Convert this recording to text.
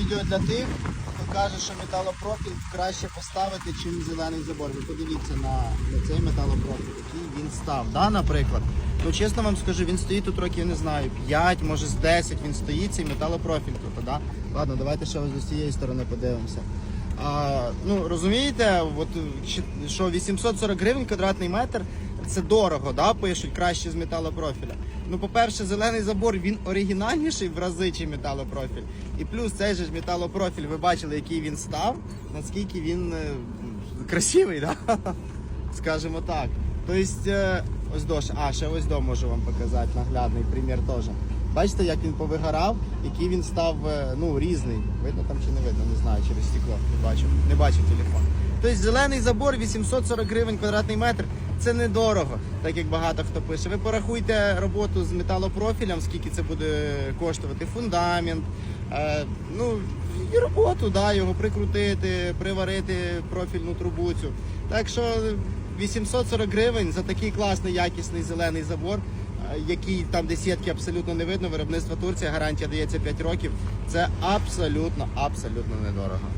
відео для тих, хто каже, що металопрофіль краще поставити, чим зелений забор. Ви подивіться на, на цей металопрофіль, який він став. Да, наприклад. Ну чесно вам скажу, він стоїть тут років, не знаю, 5, може з 10 він стоїть, цей металопрофіль тут, да? Ладно, давайте ще ось з цієї сторони подивимося. А, ну розумієте, от, що 840 гривень квадратний метр це дорого, да, пишуть краще з металопрофіля. Ну, по-перше, зелений забор він оригінальніший в рази, чи металопрофіль. І плюс цей же ж металопрофіль, ви бачили, який він став, наскільки він е, красивий, да? скажімо так. Тобто, е, ось до, а, ще ось до можу вам показати, наглядний примір теж. Бачите, як він повигорав, який він став е, ну, різний. Видно там чи не видно, не знаю, через стекло. Не бачу, не бачу телефон. Тобто зелений забор 840 гривень квадратний метр. Це недорого, так як багато хто пише. Ви порахуйте роботу з металопрофілем, скільки це буде коштувати, фундамент, е, ну і роботу, да, його прикрутити, приварити профільну трубу цю. Так що 840 гривень за такий класний якісний зелений забор, е, який там де сітки абсолютно не видно. Виробництво Турція, гарантія дається 5 років. Це абсолютно, абсолютно недорого.